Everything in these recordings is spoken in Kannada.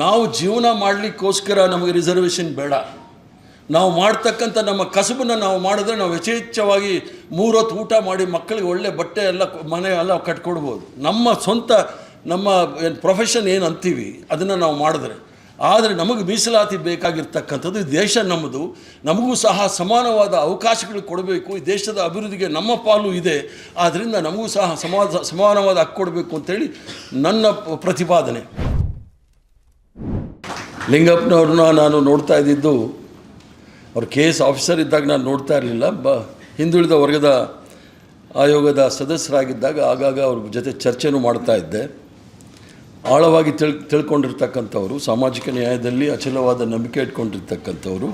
ನಾವು ಜೀವನ ಮಾಡಲಿಕ್ಕೋಸ್ಕರ ನಮಗೆ ರಿಸರ್ವೇಷನ್ ಬೇಡ. ನಾವು ಮಾಡ್ತಕ್ಕಂಥ ನಮ್ಮ ಕಸಬನ್ನು ನಾವು ಮಾಡಿದ್ರೆ ನಾವು ಯಥೇಚ್ಛವಾಗಿ ಮೂರೊತ್ತು ಊಟ ಮಾಡಿ ಮಕ್ಕಳಿಗೆ ಒಳ್ಳೆ ಬಟ್ಟೆ ಎಲ್ಲ ಮನೆ ಎಲ್ಲ ಕಟ್ಕೊಡ್ಬೋದು. ನಮ್ಮ ಸ್ವಂತ, ನಮ್ಮ ಏನು ಪ್ರೊಫೆಷನ್ ಏನು ಅಂತೀವಿ, ಅದನ್ನು ನಾವು ಮಾಡಿದ್ರೆ. ಆದರೆ ನಮಗೆ ಮೀಸಲಾತಿ ಬೇಕಾಗಿರ್ತಕ್ಕಂಥದ್ದು ಈ ದೇಶ ನಮ್ಮದು. ನಮಗೂ ಸಹ ಸಮಾನವಾದ ಅವಕಾಶಗಳು ಕೊಡಬೇಕು. ಈ ದೇಶದ ಅಭಿವೃದ್ಧಿಗೆ ನಮ್ಮ ಪಾಲು ಇದೆ. ಆದ್ದರಿಂದ ನಮಗೂ ಸಹ ಸಮಾಜ, ಸಮಾನವಾದ ಹಕ್ಕು ಕೊಡಬೇಕು ಅಂತೇಳಿ ನನ್ನ ಪ್ರತಿಪಾದನೆ. ಲಿಂಗಪ್ಪನವ್ರನ್ನ ನಾನು ನೋಡ್ತಾ ಇದ್ದಿದ್ದು, ಅವ್ರು ಕೇಸ್ ಆಫೀಸರ್ ಇದ್ದಾಗ ನಾನು ನೋಡ್ತಾ ಇರಲಿಲ್ಲ. ಬ, ಹಿಂದುಳಿದ ವರ್ಗದ ಆಯೋಗದ ಸದಸ್ಯರಾಗಿದ್ದಾಗ ಆಗಾಗ ಅವ್ರ ಜೊತೆ ಚರ್ಚೆನೂ ಮಾಡ್ತಾ ಇದ್ದೆ. ಆಳವಾಗಿ ತಿಳ್, ತಿಳ್ಕೊಂಡಿರ್ತಕ್ಕಂಥವ್ರು, ಸಾಮಾಜಿಕ ನ್ಯಾಯದಲ್ಲಿ ಅಚಲವಾದ ನಂಬಿಕೆ ಇಟ್ಕೊಂಡಿರ್ತಕ್ಕಂಥವ್ರು.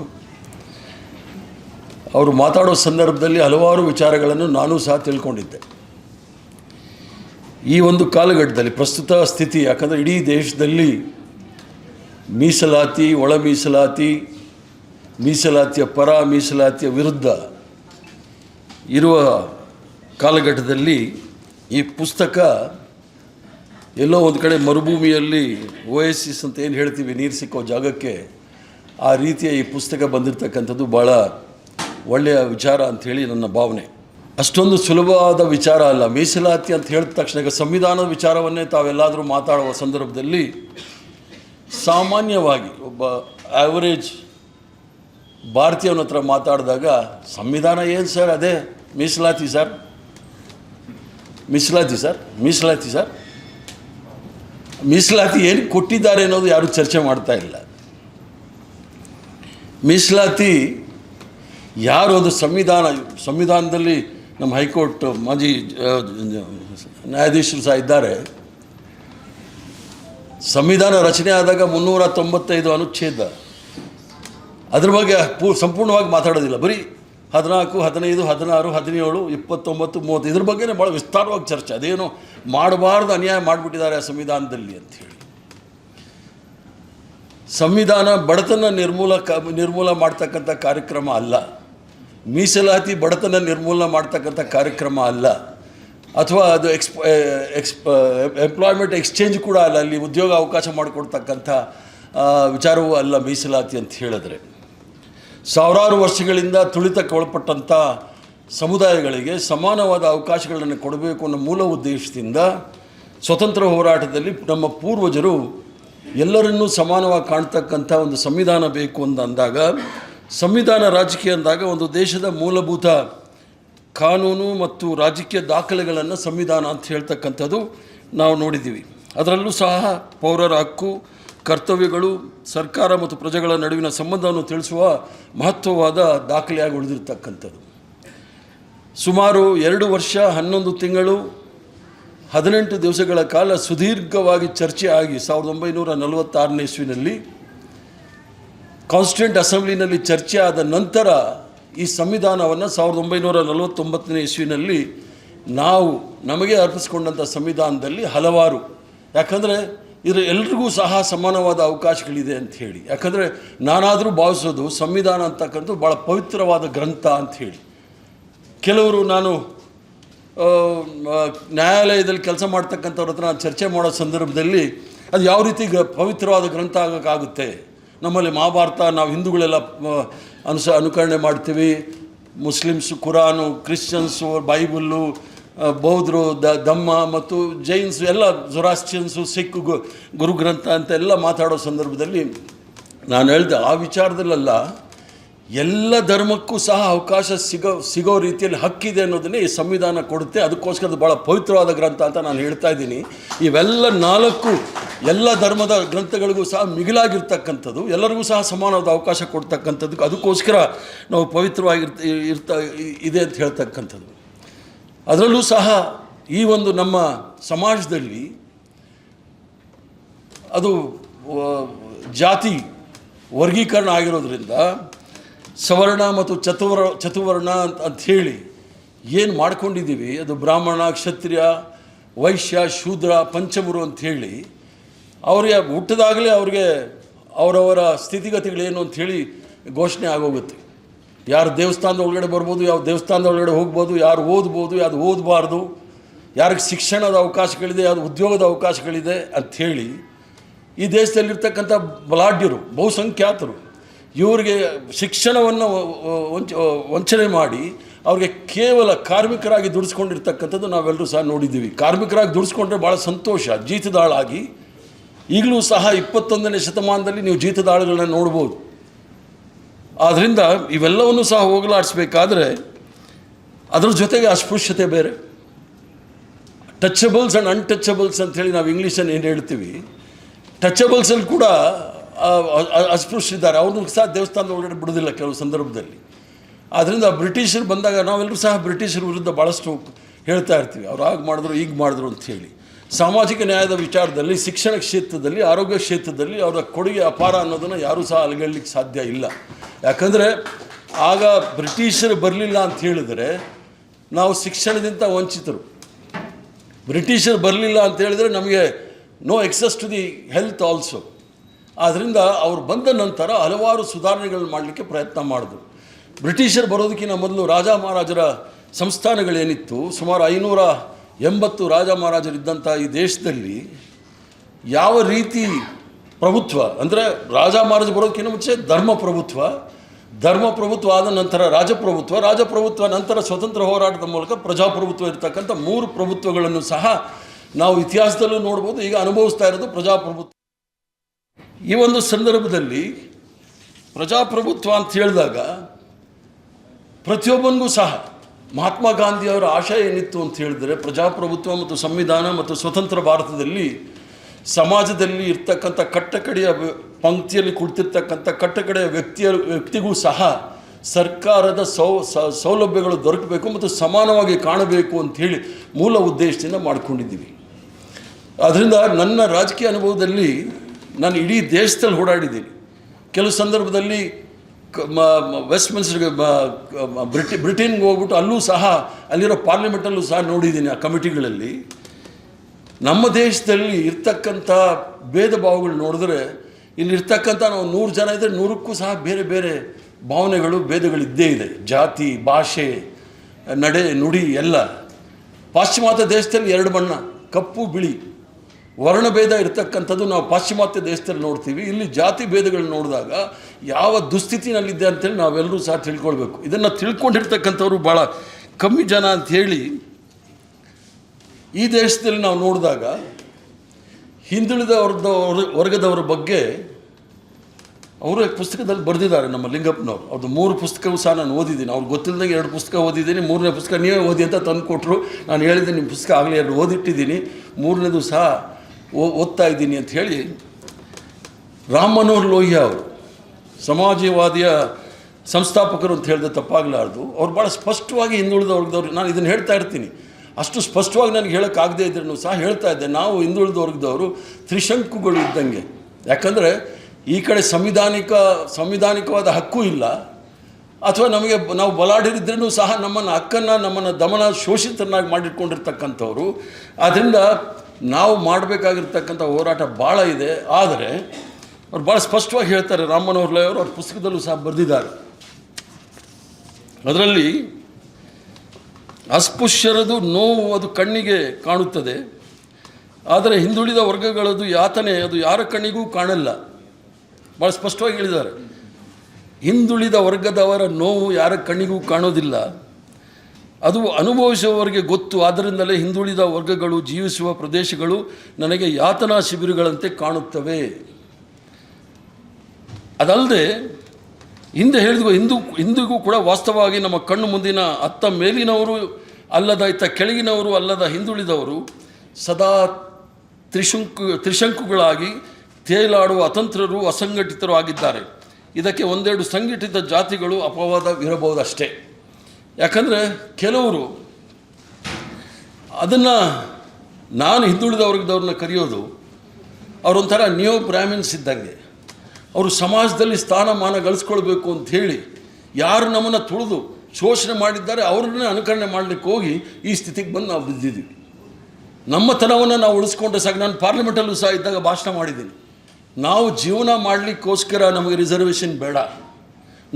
ಅವರು ಮಾತಾಡೋ ಸಂದರ್ಭದಲ್ಲಿ ಹಲವಾರು ವಿಚಾರಗಳನ್ನು ನಾನು ಸಹ ತಿಳ್ಕೊಂಡಿದ್ದೆ. ಈ ಒಂದು ಕಾಲಘಟ್ಟದಲ್ಲಿ ಪ್ರಸ್ತುತ ಸ್ಥಿತಿ, ಯಾಕಂದರೆ ಇಡೀ ದೇಶದಲ್ಲಿ ಮೀಸಲಾತಿ, ಒಳ ಮೀಸಲಾತಿ, ಮೀಸಲಾತಿಯ ಪರ, ಮೀಸಲಾತಿಯ ವಿರುದ್ಧ ಇರುವ ಕಾಲಘಟ್ಟದಲ್ಲಿ ಈ ಪುಸ್ತಕ ಎಲ್ಲೋ ಒಂದು ಕಡೆ ಮರುಭೂಮಿಯಲ್ಲಿ ಓಯಸಿಸ್ ಅಂತ ಏನು ಹೇಳ್ತೀವಿ, ನೀರು ಸಿಕ್ಕೋ ಜಾಗಕ್ಕೆ, ಆ ರೀತಿಯ ಈ ಪುಸ್ತಕ ಬಂದಿರತಕ್ಕಂಥದ್ದು ಭಾಳ ಒಳ್ಳೆಯ ವಿಚಾರ ಅಂಥೇಳಿ ನನ್ನ ಭಾವನೆ. ಅಷ್ಟೊಂದು ಸುಲಭವಾದ ವಿಚಾರ ಅಲ್ಲ. ಮೀಸಲಾತಿ ಅಂತ ಹೇಳಿದ ತಕ್ಷಣ ಸಂವಿಧಾನದ ವಿಚಾರವನ್ನೇ ತಾವೆಲ್ಲಾದರೂ ಮಾತಾಡುವ ಸಂದರ್ಭದಲ್ಲಿ ಸಾಮಾನ್ಯವಾಗಿ ಒಬ್ಬ ಆ್ಯಾವರೇಜ್ ಭಾರತೀಯವನ ಹತ್ರ ಮಾತಾಡಿದಾಗ, ಸಂವಿಧಾನ ಏನು ಸರ್ ಅದೇ? ಮೀಸಲಾತಿ ಸರ್? ಮೀಸಲಾತಿ ಸರ್? ಮೀಸಲಾತಿ ಸರ್? ಮೀಸಲಾತಿ ಏನು ಕೊಟ್ಟಿದ್ದಾರೆ ಅನ್ನೋದು ಯಾರೂ ಚರ್ಚೆ ಮಾಡ್ತಾ ಇಲ್ಲ. ಮೀಸಲಾತಿ ಯಾರು ಅದು ಸಂವಿಧಾನ, ಸಂವಿಧಾನದಲ್ಲಿ ನಮ್ಮ ಹೈಕೋರ್ಟ್ ಮಾಜಿ ನ್ಯಾಯಾಧೀಶರು ಸಹ ಇದ್ದಾರೆ. ಸಂವಿಧಾನ ರಚನೆ ಆದಾಗ ಮುನ್ನೂರ ತೊಂಬತ್ತೈದು ಅನುಚ್ಛೇದ. ಅದ್ರ ಬಗ್ಗೆ ಪೂ, ಸಂಪೂರ್ಣವಾಗಿ ಮಾತಾಡೋದಿಲ್ಲ. ಬರೀ ಹದಿನಾಲ್ಕು, ಹದಿನೈದು, ಹದಿನಾರು, ಹದಿನೇಳು, ಇಪ್ಪತ್ತೊಂಬತ್ತು, ಮೂವತ್ತು ಇದ್ರ ಬಗ್ಗೆನೇ ಭಾಳ ವಿಸ್ತಾರವಾಗಿ ಚರ್ಚೆ. ಅದೇನು ಮಾಡಬಾರ್ದು ಅನ್ಯಾಯ ಮಾಡಿಬಿಟ್ಟಿದ್ದಾರೆ ಆ ಸಂವಿಧಾನದಲ್ಲಿ ಅಂಥೇಳಿ ಸಂವಿಧಾನ ಬಡತನ ನಿರ್ಮೂಲ ಕ, ನಿರ್ಮೂಲ ಮಾಡ್ತಕ್ಕಂಥ ಕಾರ್ಯಕ್ರಮ ಅಲ್ಲ. ಮೀಸಲಾತಿ ಬಡತನ ನಿರ್ಮೂಲನ ಮಾಡ್ತಕ್ಕಂಥ ಕಾರ್ಯಕ್ರಮ ಅಲ್ಲ. ಅಥವಾ ಅದು ಎಕ್ಸ್ಪ ಎಕ್ಸ್ ಎಂಪ್ಲಾಯ್ಮೆಂಟ್ ಎಕ್ಸ್ಚೇಂಜ್ ಕೂಡ ಅಲ್ಲ, ಅಲ್ಲಿ ಉದ್ಯೋಗ ಅವಕಾಶ ಮಾಡಿಕೊಡ್ತಕ್ಕಂಥ ವಿಚಾರವೂ ಅಲ್ಲ ಮೀಸಲಾತಿ ಅಂತ ಹೇಳಿದ್ರೆ. ಸಾವಿರಾರು ವರ್ಷಗಳಿಂದ ತುಳಿತಕ್ಕೆ ಒಳಪಟ್ಟಂಥ ಸಮುದಾಯಗಳಿಗೆ ಸಮಾನವಾದ ಅವಕಾಶಗಳನ್ನು ಕೊಡಬೇಕು ಅನ್ನೋ ಮೂಲ ಉದ್ದೇಶದಿಂದ ಸ್ವತಂತ್ರ ಹೋರಾಟದಲ್ಲಿ ನಮ್ಮ ಪೂರ್ವಜರು ಎಲ್ಲರನ್ನೂ ಸಮಾನವಾಗಿ ಕಾಣ್ತಕ್ಕಂಥ ಒಂದು ಸಂವಿಧಾನ ಬೇಕು ಅಂತ ಅಂದಾಗ, ಸಂವಿಧಾನ ರಾಜಕೀಯ ಅಂದಾಗ ಒಂದು ದೇಶದ ಮೂಲಭೂತ ಕಾನೂನು ಮತ್ತು ರಾಜಕೀಯ ದಾಖಲೆಗಳನ್ನು ಸಂವಿಧಾನ ಅಂತ ಹೇಳ್ತಕ್ಕಂಥದ್ದು ನಾವು ನೋಡಿದ್ದೀವಿ. ಅದರಲ್ಲೂ ಸಹ ಪೌರರ ಹಕ್ಕು, ಕರ್ತವ್ಯಗಳು, ಸರ್ಕಾರ ಮತ್ತು ಪ್ರಜೆಗಳ ನಡುವಿನ ಸಂಬಂಧವನ್ನು ತಿಳಿಸುವ ಮಹತ್ವವಾದ ದಾಖಲೆಯಾಗಿ ಉಳಿದಿರ್ತಕ್ಕಂಥದ್ದು. ಸುಮಾರು ಎರಡು ವರ್ಷ, ಹನ್ನೊಂದು ತಿಂಗಳು, ಹದಿನೆಂಟು ದಿವಸಗಳ ಕಾಲ ಸುದೀರ್ಘವಾಗಿ ಚರ್ಚೆ ಆಗಿ ಸಾವಿರದ ಒಂಬೈನೂರ ನಲವತ್ತಾರನೇ ಇಸ್ವಿನಲ್ಲಿ ಕಾನ್ಸ್ಟಿಟ್ಯೂಂಟ್ ಅಸೆಂಬ್ಲಿನಲ್ಲಿ ಚರ್ಚೆ ಆದ ನಂತರ ಈ ಸಂವಿಧಾನವನ್ನು ಸಾವಿರದ ಒಂಬೈನೂರ ನಲವತ್ತೊಂಬತ್ತನೇ ಇಸ್ವಿನಲ್ಲಿ ನಾವು ನಮಗೆ ಅರ್ಪಿಸ್ಕೊಂಡಂಥ ಸಂವಿಧಾನದಲ್ಲಿ ಹಲವಾರು, ಯಾಕಂದರೆ ಇದು ಎಲ್ರಿಗೂ ಸಹ ಸಮಾನವಾದ ಅವಕಾಶಗಳಿದೆ ಅಂತ ಹೇಳಿ. ಯಾಕಂದರೆ ನಾನಾದರೂ ಭಾವಿಸೋದು ಸಂವಿಧಾನ ಅಂತಕ್ಕಂಥ ಭಾಳ ಪವಿತ್ರವಾದ ಗ್ರಂಥ ಅಂತ ಹೇಳಿ. ಕೆಲವರು ನಾನು ನ್ಯಾಯಾಲಯದಲ್ಲಿ ಕೆಲಸ ಮಾಡ್ತಕ್ಕಂಥವ್ರ ಹತ್ರ ಚರ್ಚೆ ಮಾಡೋ ಸಂದರ್ಭದಲ್ಲಿ ಅದು ಯಾವ ರೀತಿ ಪವಿತ್ರವಾದ ಗ್ರಂಥ ಆಗೋಕ್ಕಾಗುತ್ತೆ? ನಮ್ಮಲ್ಲಿ ಮಹಾಭಾರತ, ನಾವು ಹಿಂದೂಗಳೆಲ್ಲ ಅನುಸ, ಅನುಕರಣೆ ಮಾಡ್ತೀವಿ. ಮುಸ್ಲಿಮ್ಸು, ಕುರಾನು, ಕ್ರಿಶ್ಚಿಯನ್ಸು, ಬೈಬಲ್ಲು ಬೌದ್ಧರು ದ ಧಮ್ಮ ಮತ್ತು ಜೈನ್ಸು, ಎಲ್ಲ ಜೊರಾಸ್ಟಿಯನ್ಸು ಸಿಖ್ ಗು, ಗುರುಗ್ರಂಥ ಅಂತ ಎಲ್ಲ ಮಾತಾಡೋ ಸಂದರ್ಭದಲ್ಲಿ ನಾನು ಹೇಳ್ದೆ, ಆ ವಿಚಾರದಲ್ಲೆಲ್ಲ ಎಲ್ಲ ಧರ್ಮಕ್ಕೂ ಸಹ ಅವಕಾಶ ಸಿಗೋ ಸಿಗೋ ರೀತಿಯಲ್ಲಿ ಹಕ್ಕಿದೆ ಅನ್ನೋದನ್ನೇ ಈ ಸಂವಿಧಾನ ಕೊಡುತ್ತೆ. ಅದಕ್ಕೋಸ್ಕರ ಅದು ಭಾಳ ಪವಿತ್ರವಾದ ಗ್ರಂಥ ಅಂತ ನಾನು ಹೇಳ್ತಾ ಇದ್ದೀನಿ. ಇವೆಲ್ಲ ನಾಲ್ಕು ಎಲ್ಲ ಧರ್ಮದ ಗ್ರಂಥಗಳಿಗೂ ಸಹ ಮಿಗಿಲಾಗಿರ್ತಕ್ಕಂಥದ್ದು, ಎಲ್ಲರಿಗೂ ಸಹ ಸಮಾನವಾದ ಅವಕಾಶ ಕೊಡ್ತಕ್ಕಂಥದ್ದು, ಅದಕ್ಕೋಸ್ಕರ ನಾವು ಪವಿತ್ರವಾಗಿರ್ತ ಇರ್ತ ಇದೆ ಅಂತ ಹೇಳ್ತಕ್ಕಂಥದ್ದು. ಅದರಲ್ಲೂ ಸಹ ಈ ಒಂದು ನಮ್ಮ ಸಮಾಜದಲ್ಲಿ ಅದು ಜಾತಿ ವರ್ಗೀಕರಣ ಆಗಿರೋದ್ರಿಂದ ಸವರ್ಣ ಮತ್ತು ಚತುವರ, ಚತುವರ್ಣ ಅಂತ ಅಂಥೇಳಿ ಏನು ಮಾಡ್ಕೊಂಡಿದ್ದೀವಿ, ಅದು ಬ್ರಾಹ್ಮಣ, ಕ್ಷತ್ರಿಯ, ವೈಶ್ಯ, ಶೂದ್ರ, ಪಂಚಮರು ಅಂಥೇಳಿ ಅವರಿಗೆ ಹುಟ್ಟಿದಾಗಲೇ ಅವ್ರಿಗೆ ಅವರವರ ಸ್ಥಿತಿಗತಿಗಳೇನು ಅಂಥೇಳಿ ಘೋಷಣೆ ಆಗೋಗುತ್ತೆ. ಯಾರು ದೇವಸ್ಥಾನದ ಒಳಗಡೆ ಬರ್ಬೋದು, ಯಾವ ದೇವಸ್ಥಾನದ ಒಳಗಡೆ ಹೋಗ್ಬೋದು, ಯಾರು ಓದ್ಬೋದು, ಯಾರು ಓದಬಾರ್ದು, ಯಾರಿಗೆ ಶಿಕ್ಷಣದ ಅವಕಾಶಗಳಿದೆ ಯಾವುದು ಉದ್ಯೋಗದ ಅವಕಾಶಗಳಿದೆ ಅಂಥೇಳಿ ಈ ದೇಶದಲ್ಲಿರ್ತಕ್ಕಂಥ ಬಲಾಢ್ಯರು, ಬಹುಸಂಖ್ಯಾತರು, ಇವರಿಗೆ ಶಿಕ್ಷಣವನ್ನು ವಂಚ, ವಂಚನೆ ಮಾಡಿ ಅವ್ರಿಗೆ ಕೇವಲ ಕಾರ್ಮಿಕರಾಗಿ ದುಡಿಸ್ಕೊಂಡಿರ್ತಕ್ಕಂಥದ್ದು ನಾವೆಲ್ಲರೂ ಸಹ ನೋಡಿದ್ದೀವಿ. ಕಾರ್ಮಿಕರಾಗಿ ದುಡಿಸ್ಕೊಂಡ್ರೆ ಭಾಳ ಸಂತೋಷ, ಜೀತದಾಳಾಗಿ ಈಗಲೂ ಸಹ ಇಪ್ಪತ್ತೊಂದನೇ ಶತಮಾನದಲ್ಲಿ ನೀವು ಜೀತದಾಳುಗಳನ್ನ ನೋಡ್ಬೋದು. ಆದ್ದರಿಂದ ಇವೆಲ್ಲವನ್ನು ಸಹ ಹೋಗಲಾಡಿಸ್ಬೇಕಾದ್ರೆ ಅದರ ಜೊತೆಗೆ ಅಸ್ಪೃಶ್ಯತೆ ಬೇರೆ. ಟಚಬಲ್ಸ್ ಆ್ಯಂಡ್ ಅನ್ಟಚಬಲ್ಸ್ ಅಂತೇಳಿ ನಾವು ಇಂಗ್ಲೀಷನ್ನು ಏನು ಹೇಳ್ತೀವಿ ಟಚಬಲ್ಸಲ್ಲಿ ಕೂಡ ಅಸ್ಪೃಶ್ಯ ಇದ್ದಾರೆ. ಅಸ್ಪೃಶ್ಯರಿದ್ದಾರೆ ಅವ್ರನ್ನೂ ಸಹ ದೇವಸ್ಥಾನದ ಒಳಗಡೆ ಬಿಡೋದಿಲ್ಲ ಕೆಲವು ಸಂದರ್ಭದಲ್ಲಿ. ಆದ್ದರಿಂದ ಬ್ರಿಟಿಷರು ಬಂದಾಗ ನಾವೆಲ್ಲರೂ ಸಹ ಬ್ರಿಟಿಷರ ವಿರುದ್ಧ ಭಾಳಷ್ಟು ಹೇಳ್ತಾ ಇರ್ತೀವಿ. ಅವ್ರು ಆಗ ಮಾಡಿದ್ರು ಈಗ ಮಾಡಿದ್ರು ಅಂತ ಹೇಳಿ ಸಾಮಾಜಿಕ ನ್ಯಾಯದ ವಿಚಾರದಲ್ಲಿ, ಶಿಕ್ಷಣ ಕ್ಷೇತ್ರದಲ್ಲಿ, ಆರೋಗ್ಯ ಕ್ಷೇತ್ರದಲ್ಲಿ ಅವರ ಕೊಡುಗೆ ಅಪಾರ ಅನ್ನೋದನ್ನು ಯಾರೂ ಸಹ ಅಲಗಲಿಕ್ಕೆ ಸಾಧ್ಯ ಇಲ್ಲ. ಯಾಕಂದರೆ, ಆಗ ಬ್ರಿಟಿಷರು ಬರಲಿಲ್ಲ ಅಂತ ಹೇಳಿದರೆ, ನಾವು ಶಿಕ್ಷಣದಿಂದ ವಂಚಿತರು. ಬ್ರಿಟಿಷರು ಬರಲಿಲ್ಲ ಅಂತ ಹೇಳಿದರೆ ನಮಗೆ no access to the health also ಆದ್ದರಿಂದ ಅವ್ರು ಬಂದ ನಂತರ ಹಲವಾರು ಸುಧಾರಣೆಗಳನ್ನು ಮಾಡಲಿಕ್ಕೆ ಪ್ರಯತ್ನ ಮಾಡಿದ್ರು. ಬ್ರಿಟಿಷರು ಬರೋದಕ್ಕಿಂತ ಮೊದಲು ರಾಜ ಮಹಾರಾಜರ ಸಂಸ್ಥಾನಗಳೇನಿತ್ತು, ಸುಮಾರು ಐನೂರ ಎಂಬತ್ತು ರಾಜ ಮಹಾರಾಜರಿದ್ದಂಥ ಈ ದೇಶದಲ್ಲಿ ಯಾವ ರೀತಿ ಪ್ರಭುತ್ವ, ಅಂದರೆ ರಾಜ ಮಹಾರಾಜ ಬರೋದಕ್ಕಿಂತ ಮುಂಚೆ ಧರ್ಮ ಪ್ರಭುತ್ವ ಧರ್ಮ ಪ್ರಭುತ್ವ ಆದ ನಂತರ ರಾಜಪ್ರಭುತ್ವ ರಾಜಪ್ರಭುತ್ವ ನಂತರ ಸ್ವತಂತ್ರ ಹೋರಾಟದ ಮೂಲಕ ಪ್ರಜಾಪ್ರಭುತ್ವ ಇರ್ತಕ್ಕಂಥ ಮೂರು ಪ್ರಭುತ್ವಗಳನ್ನು ಸಹ ನಾವು ಇತಿಹಾಸದಲ್ಲೂ ನೋಡ್ಬೋದು, ಈಗ ಅನುಭವಿಸ್ತಾ ಇರೋದು ಪ್ರಜಾಪ್ರಭುತ್ವ ಈ ಒಂದು ಸಂದರ್ಭದಲ್ಲಿ ಪ್ರಜಾಪ್ರಭುತ್ವ ಅಂತ ಹೇಳಿದಾಗ ಪ್ರತಿಯೊಬ್ಬನಿಗೂ ಸಹ ಮಹಾತ್ಮ ಗಾಂಧಿಯವರ ಆಶಯ ಏನಿತ್ತು ಅಂತ ಹೇಳಿದರೆ, ಪ್ರಜಾಪ್ರಭುತ್ವ ಮತ್ತು ಸಂವಿಧಾನ ಮತ್ತು ಸ್ವತಂತ್ರ ಭಾರತದಲ್ಲಿ ಸಮಾಜದಲ್ಲಿ ಇರ್ತಕ್ಕಂಥ ಕಟ್ಟಕಡೆಯ ಪಂಕ್ತಿಯಲ್ಲಿ ಕುಳಿತಿರ್ತಕ್ಕಂಥ ಕಟ್ಟಕಡೆಯ ವ್ಯಕ್ತಿಯ, ವ್ಯಕ್ತಿಗೂ ಸಹ ಸರ್ಕಾರದ ಸೌ ಸೌಲಭ್ಯಗಳು ದೊರಕಬೇಕು ಮತ್ತು ಸಮಾನವಾಗಿ ಕಾಣಬೇಕು ಅಂತ ಹೇಳಿ ಮೂಲ ಉದ್ದೇಶದಿಂದ ಮಾಡಿಕೊಂಡಿದ್ದೀವಿ. ಅದರಿಂದ ನನ್ನ ರಾಜಕೀಯ ಅನುಭವದಲ್ಲಿ ನಾನು ಇಡೀ ದೇಶದಲ್ಲಿ ಓಡಾಡಿದ್ದೀನಿ. ಕೆಲವು ಸಂದರ್ಭದಲ್ಲಿ ವೆಸ್ಟ್ ಮಿನ್ಸ್ಟರ್ಗೆ ಬ್ರಿಟಿ ಬ್ರಿಟನ್ಗೆ ಹೋಗ್ಬಿಟ್ಟು ಅಲ್ಲೂ ಸಹ ಅಲ್ಲಿರೋ ಪಾರ್ಲಿಮೆಂಟಲ್ಲೂ ಸಹ ನೋಡಿದ್ದೀನಿ ಆ ಕಮಿಟಿಗಳಲ್ಲಿ. ನಮ್ಮ ದೇಶದಲ್ಲಿ ಇರ್ತಕ್ಕಂಥ ಭೇದ ಭಾವಗಳು ನೋಡಿದ್ರೆ ಇಲ್ಲಿ ಇರ್ತಕ್ಕಂಥ ನಾವು ನೂರು ಜನ ಇದ್ದರೆ ನೂರಕ್ಕೂ ಸಹ ಬೇರೆ ಬೇರೆ ಭಾವನೆಗಳು ಭೇದಗಳಿದ್ದೇ ಇದೆ. ಜಾತಿ, ಭಾಷೆ, ನಡೆ, ನುಡಿ, ಎಲ್ಲ. ಪಾಶ್ಚಿಮಾತ್ಯ ದೇಶದಲ್ಲಿ ಎರಡು ಬಣ್ಣ, ಕಪ್ಪು, ಬಿಳಿ. ವರ್ಣಭೇದ ಇರತಕ್ಕಂಥದ್ದು ನಾವು ಪಾಶ್ಚಿಮಾತ್ಯ ದೇಶದಲ್ಲಿ ನೋಡ್ತೀವಿ. ಇಲ್ಲಿ ಜಾತಿ ಭೇದಗಳನ್ನ ನೋಡಿದಾಗ ಯಾವ ದುಸ್ಥಿತಿನಲ್ಲಿದೆ ಅಂತೇಳಿ ನಾವೆಲ್ಲರೂ ಸಹ ತಿಳ್ಕೊಳ್ಬೇಕು. ಇದನ್ನು ತಿಳ್ಕೊಂಡಿರ್ತಕ್ಕಂಥವ್ರು ಭಾಳ ಕಮ್ಮಿ ಜನ ಅಂತ ಈ ದೇಶದಲ್ಲಿ ನಾವು ನೋಡಿದಾಗ ಹಿಂದುಳಿದ ವರ್ಗದ ವರ್ಗದವರ ಬಗ್ಗೆ ಅವರು ಪುಸ್ತಕದಲ್ಲಿ ಬರೆದಿದ್ದಾರೆ ನಮ್ಮ ಲಿಂಗಪ್ಪನವ್ರು. ಅವ್ರದ್ದು ಮೂರು ಪುಸ್ತಕವೂ ಸಹ ನಾನು ಓದಿದ್ದೀನಿ. ಅವ್ರಿಗೆ ಗೊತ್ತಿಲ್ಲದಂಗೆ ಎರಡು ಪುಸ್ತಕ ಓದಿದ್ದೀನಿ. ಮೂರನೇ ಪುಸ್ತಕ ನೀವೇ ಓದಿ ಅಂತ ತಂದು ಕೊಟ್ಟರು ನಾನು ಹೇಳಿದ್ದೆ ನಿಮ್ಮ ಪುಸ್ತಕ ಆಗಲೇ ಎರಡು ಓದಿಟ್ಟಿದ್ದೀನಿ. ಮೂರನೇದು ಸಹ ಓದ್ತಾ ಇದ್ದೀನಿ ಅಂತ ಹೇಳಿ ರಾಮ್ ಮನೋಹರ್ ಲೋಹಿಯಾ ಅವರು ಸಮಾಜವಾದಿಯ ಸಂಸ್ಥಾಪಕರು ಅಂತ ಹೇಳಿದ್ರೆ ತಪ್ಪಾಗಲಾರ್ದು. ಅವ್ರು ಭಾಳ ಸ್ಪಷ್ಟವಾಗಿ ಹಿಂದುಳಿದ ವರ್ಗದವ್ರು ನಾನು ಇದನ್ನು ಹೇಳ್ತಾ ಇರ್ತೀನಿ. ಅಷ್ಟು ಸ್ಪಷ್ಟವಾಗಿ ನನಗೆ ಹೇಳೋಕ್ಕಾಗದೇ ಇದ್ರೂ ಸಹ ಹೇಳ್ತಾ ಇದ್ದೆ. ನಾವು ಹಿಂದುಳಿದ ವರ್ಗದವರು ತ್ರಿಶಂಕುಗಳು ಇದ್ದಂಗೆ. ಯಾಕಂದರೆ ಈ ಕಡೆ ಸಂವಿಧಾನಿಕ ಸಂವಿಧಾನಿಕವಾದ ಹಕ್ಕು ಇಲ್ಲ. ಅಥವಾ ನಮಗೆ ನಾವು ಬಲಾಢ್ಯರಿದ್ರೂ ಸಹ ನಮ್ಮನ್ನು ಹಕ್ಕನ್ನು, ನಮ್ಮನ್ನು ದಮನ ಶೋಷಿತರನ್ನಾಗಿ ಮಾಡಿಟ್ಕೊಂಡಿರ್ತಕ್ಕಂಥವ್ರು. ಆದ್ದರಿಂದ ನಾವು ಮಾಡಬೇಕಾಗಿರ್ತಕ್ಕಂಥ ಹೋರಾಟ ಭಾಳ ಇದೆ. ಆದರೆ ಅವ್ರು ಭಾಳ ಸ್ಪಷ್ಟವಾಗಿ ಹೇಳ್ತಾರೆ ರಾಮಮನೋಹರ್ ಲಾಯ್ ಅವರು ಅವ್ರ ಪುಸ್ತಕದಲ್ಲೂ ಸಹ ಬರೆದಿದ್ದಾರೆ. ಅದರಲ್ಲಿ ಅಸ್ಪೃಶ್ಯರದು ನೋವು ಅದು ಕಣ್ಣಿಗೆ ಕಾಣುತ್ತದೆ, ಆದರೆ ಹಿಂದುಳಿದ ವರ್ಗಗಳದು ಯಾತನೆ ಅದು ಯಾರ ಕಣ್ಣಿಗೂ ಕಾಣಲ್ಲ. ಭಾಳ ಸ್ಪಷ್ಟವಾಗಿ ಹೇಳಿದ್ದಾರೆ. ಹಿಂದುಳಿದ ವರ್ಗದವರ ನೋವು ಯಾರ ಕಣ್ಣಿಗೂ ಕಾಣೋದಿಲ್ಲ. ಅದು ಅನುಭವಿಸುವವರಿಗೆ ಗೊತ್ತು, ಆದ್ದರಿಂದಲೇ ಹಿಂದುಳಿದ ವರ್ಗಗಳು ಜೀವಿಸುವ ಪ್ರದೇಶಗಳು ನನಗೆ ಯಾತನಾ ಶಿಬಿರಗಳಂತೆ ಕಾಣುತ್ತವೆ. ಅದಲ್ಲದೆ ಹಿಂದೆ ಹೇಳಿದ್ವು ಹಿಂದೂ ಇಂದಿಗೂ ಕೂಡ ವಾಸ್ತವವಾಗಿ ನಮ್ಮ ಕಣ್ಣು ಮುಂದಿನ ಅತ್ತ ಮೇಲಿನವರು ಅಲ್ಲದ ಇತ್ತ ಕೆಳಗಿನವರು ಅಲ್ಲದ ಹಿಂದುಳಿದವರು ಸದಾ ತ್ರಿಶಂಕು, ತ್ರಿಶಂಕುಗಳಾಗಿ ತೇಲಾಡುವ ಅತಂತ್ರರು, ಅಸಂಘಟಿತರು ಆಗಿದ್ದಾರೆ. ಇದಕ್ಕೆ ಒಂದೆರಡು ಸಂಘಟಿತ ಜಾತಿಗಳು ಅಪವಾದವಿರಬಹುದಷ್ಟೇ. ಯಾಕಂದರೆ ಕೆಲವರು ಅದನ್ನು ನಾನು ಹಿಂದುಳಿದ ವರ್ಗದವ್ರನ್ನ ಕರೆಯೋದು, ಅವರೊಂಥರ ನ್ಯೂ ಬ್ರಾಹ್ಮಿನ್ಸ್ ಇದ್ದಂಗೆ. ಅವರು ಸಮಾಜದಲ್ಲಿ ಸ್ಥಾನಮಾನ ಗಳಿಸ್ಕೊಳ್ಬೇಕು ಅಂತ ಹೇಳಿ ಯಾರು ನಮ್ಮನ್ನು ತುಳಿದು ಶೋಷಣೆ ಮಾಡಿದ್ದಾರೆ, ಅವ್ರನ್ನ ಅನುಕರಣೆ ಮಾಡಲಿಕ್ಕೆ ಹೋಗಿ ಈ ಸ್ಥಿತಿಗೆ ಬಂದು ನಾವು ಬಿದ್ದಿದ್ದೀವಿ ನಮ್ಮ ತನವನ್ನು ನಾವು ಉಳಿಸ್ಕೊಂಡ್ರೆ ಸಾಕು. ನಾನು ಪಾರ್ಲಿಮೆಂಟಲ್ಲೂ ಸಹ ಇದ್ದಾಗ ಭಾಷಣ ಮಾಡಿದ್ದೀನಿ. ನಾವು ಜೀವನ ಮಾಡಲಿಕ್ಕೋಸ್ಕರ ನಮಗೆ ರಿಸರ್ವೇಷನ್ ಬೇಡ.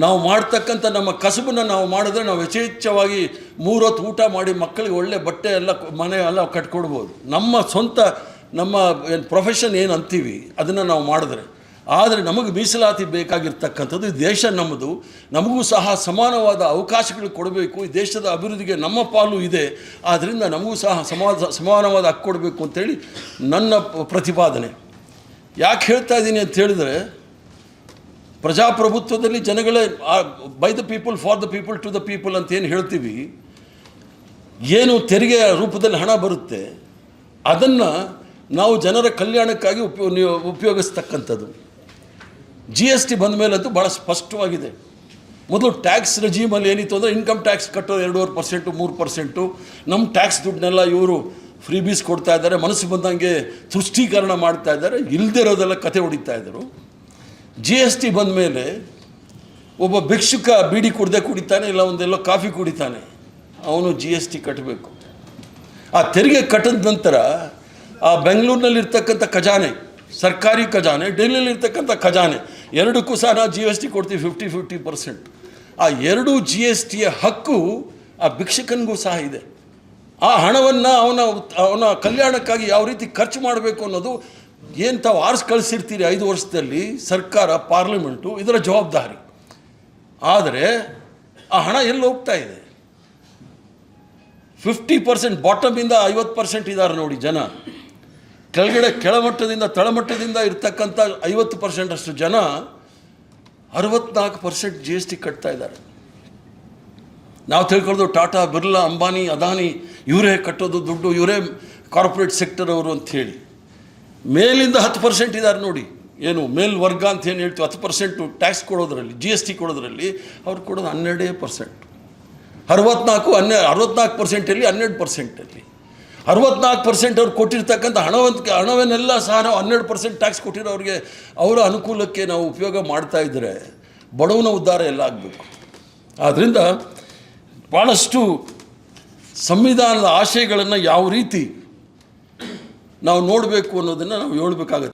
ನಾವು ಮಾಡ್ತಕ್ಕಂಥ ನಮ್ಮ ಕಸಬನ್ನು ನಾವು ಮಾಡಿದ್ರೆ ನಾವು ಯಥೇಚ್ಛವಾಗಿ ಮೂರೊತ್ತು ಊಟ ಮಾಡಿ ಮಕ್ಕಳಿಗೆ ಒಳ್ಳೆ ಬಟ್ಟೆ ಎಲ್ಲ, ಮನೆ ಎಲ್ಲ ಕಟ್ಕೊಡ್ಬೋದು. ನಮ್ಮ ಸ್ವಂತ, ನಮ್ಮ ಏನು ಪ್ರೊಫೆಷನ್ ಏನು ಅಂತೀವಿ, ಅದನ್ನು ನಾವು ಮಾಡಿದ್ರೆ. ಆದರೆ ನಮಗೆ ಮೀಸಲಾತಿ ಬೇಕಾಗಿರ್ತಕ್ಕಂಥದ್ದು ಈ ದೇಶ ನಮ್ಮದು. ನಮಗೂ ಸಹ ಸಮಾನವಾದ ಅವಕಾಶಗಳು ಕೊಡಬೇಕು. ಈ ದೇಶದ ಅಭಿವೃದ್ಧಿಗೆ ನಮ್ಮ ಪಾಲು ಇದೆ. ಆದ್ದರಿಂದ ನಮಗೂ ಸಹ ಸಮಾನವಾದ ಹಕ್ಕು ಕೊಡಬೇಕು ಅಂತೇಳಿ ನನ್ನ ಪ್ರತಿಪಾದನೆ. ಯಾಕೆ ಹೇಳ್ತಾ ಇದ್ದೀನಿ ಅಂತ ಹೇಳಿದ್ರೆ, ಪ್ರಜಾಪ್ರಭುತ್ವದಲ್ಲಿ ಜನಗಳೇ by the people for the people to the people ಅಂತ ಏನು ಹೇಳ್ತೀವಿ, ಏನು ತೆರಿಗೆಯ ರೂಪದಲ್ಲಿ ಹಣ ಬರುತ್ತೆ, ಅದನ್ನು ನಾವು ಜನರ ಕಲ್ಯಾಣಕ್ಕಾಗಿ ಉಪಯೋ ಉಪಯೋಗಿಸ್ತಕ್ಕಂಥದ್ದು. ಜಿ ಎಸ್ ಟಿ ಬಂದ ಮೇಲಂತೂ ಭಾಳ ಸ್ಪಷ್ಟವಾಗಿದೆ. ಮೊದಲು ಟ್ಯಾಕ್ಸ್ ರಜೀಮಲ್ಲಿ ಏನಿತ್ತು ಅಂದರೆ ಇನ್ಕಮ್ ಟ್ಯಾಕ್ಸ್ ಕಟ್ಟೋದು ಎರಡೂವರೆ ಪರ್ಸೆಂಟು ಮೂರು ಪರ್ಸೆಂಟು ನಮ್ಮ ಟ್ಯಾಕ್ಸ್ ದುಡ್ಡನ್ನೆಲ್ಲ ಇವರು ಫ್ರೀ ಬೀಸ್ ಕೊಡ್ತಾ ಇದ್ದಾರೆ, ಮನಸ್ಸು ಬಂದಂಗೆ ತುಷ್ಟೀಕರಣ ಮಾಡ್ತಾ ಇದ್ದಾರೆ ಇಲ್ದಿರೋದೆಲ್ಲ ಕತೆ ಹೊಡಿತಾ ಇದ್ದರು. ಜಿ ಎಸ್ ಟಿ ಬಂದ ಮೇಲೆ ಒಬ್ಬ ಭಿಕ್ಷುಕ ಬೀಡಿ ಕುಡ್ದೆ ಕುಡಿತಾನೆ, ಇಲ್ಲ ಒಂದೆಲ್ಲ ಕಾಫಿ ಕುಡಿತಾನೆ. ಅವನು ಜಿ ಎಸ್ ಟಿ ಕಟ್ಟಬೇಕು. ಆ ತೆರಿಗೆ ಕಟ್ಟಿದ ನಂತರ ಆ ಬೆಂಗಳೂರಿನಲ್ಲಿರ್ತಕ್ಕಂಥ ಖಜಾನೆ ಸರ್ಕಾರಿ ಖಜಾನೆ ಡೆಲ್ಲಿಲಿರ್ತಕ್ಕಂಥ ಖಜಾನೆ, ಎರಡಕ್ಕೂ ಸಹ ನಾವು ಜಿ ಎಸ್ ಟಿ ಕೊಡ್ತೀವಿ ಫಿಫ್ಟಿ ಫಿಫ್ಟಿ ಪರ್ಸೆಂಟ್ ಆ ಎರಡೂ ಜಿ ಎಸ್ ಟಿಯ ಹಕ್ಕು ಆ ಭಿಕ್ಷಕನಿಗೂ ಸಹ ಇದೆ. ಆ ಹಣವನ್ನು ಅವನ ಅವನ ಕಲ್ಯಾಣಕ್ಕಾಗಿ ಯಾವ ರೀತಿ ಖರ್ಚು ಮಾಡಬೇಕು ಅನ್ನೋದು ಏನು ತಾವು ಆರ್ಸ್ ಕಳಿಸಿರ್ತೀರಿ ಐದು ವರ್ಷದಲ್ಲಿ ಸರ್ಕಾರ, ಪಾರ್ಲಿಮೆಂಟು, ಇದರ ಜವಾಬ್ದಾರಿ. ಆದರೆ ಆ ಹಣ ಎಲ್ಲಿ ಹೋಗ್ತಾ ಇದೆ? ಫಿಫ್ಟಿ ಪರ್ಸೆಂಟ್ ಬಾಟಮಿಂದ ಐವತ್ತು ಪರ್ಸೆಂಟ್ ಇದ್ದಾರೆ ನೋಡಿ ಜನ. ಕೆಳಗಡೆ ಕೆಳಮಟ್ಟದಿಂದ, ತಳಮಟ್ಟದಿಂದ ಇರ್ತಕ್ಕಂಥ ಐವತ್ತು ಪರ್ಸೆಂಟ್ ಅಷ್ಟು ಜನ ಅರವತ್ನಾಲ್ಕು ಪರ್ಸೆಂಟ್ ಜಿ ಎಸ್ ಟಿ ಕಟ್ತಾ ಇದ್ದಾರೆ. ನಾವು ತಿಳ್ಕೊಳ್ಳೋದು ಟಾಟಾ, ಬಿರ್ಲಾ, ಅಂಬಾನಿ, ಅದಾನಿ, ಇವರೇ ಕಟ್ಟೋದು ದುಡ್ಡು, ಇವರೇ ಕಾರ್ಪೊರೇಟ್ ಸೆಕ್ಟರ್ ಅವರು ಅಂತ ಹೇಳಿ. ಮೇಲಿಂದ ಹತ್ತು ಪರ್ಸೆಂಟ್ ಇದ್ದಾರೆ ನೋಡಿ. ಏನು, ಮೇಲ್ವರ್ಗ ಅಂತ ಏನು ಹೇಳ್ತೀವಿ, ಹತ್ತು ಪರ್ಸೆಂಟು ಟ್ಯಾಕ್ಸ್ ಕೊಡೋದ್ರಲ್ಲಿ ಜಿ ಎಸ್ ಟಿ ಕೊಡೋದ್ರಲ್ಲಿ ಅವ್ರು ಕೊಡೋದು ಹನ್ನೆರಡೇ ಪರ್ಸೆಂಟ್ ಅರವತ್ನಾಲ್ಕು, ಹನ್ನೆ, ಅರವತ್ನಾಲ್ಕು ಪರ್ಸೆಂಟಲ್ಲಿ ಹನ್ನೆರಡು ಪರ್ಸೆಂಟಲ್ಲಿ ಅರವತ್ನಾಲ್ಕು ಪರ್ಸೆಂಟ್ ಅವ್ರು ಕೊಟ್ಟಿರ್ತಕ್ಕಂಥ ಹಣವಂತ ಹಣವನ್ನೆಲ್ಲ ಸಹ ನಾವು ಹನ್ನೆರಡು ಪರ್ಸೆಂಟ್ ಟ್ಯಾಕ್ಸ್ ಕೊಟ್ಟಿರೋರಿಗೆ ಅವರ ಅನುಕೂಲಕ್ಕೆ ನಾವು ಉಪಯೋಗ ಮಾಡ್ತಾ ಇದ್ದರೆ ಬಡವನ ಉದ್ಧಾರ ಎಲ್ಲ ಆಗಬೇಕು. ಆದ್ದರಿಂದ ಭಾಳಷ್ಟು ಸಂವಿಧಾನದ ಆಶಯಗಳನ್ನು ಯಾವ ರೀತಿ ನಾವು ನೋಡಬೇಕು ಅನ್ನೋದನ್ನು ನಾವು ಹೇಳ್ಬೇಕಾಗತ್ತೆ.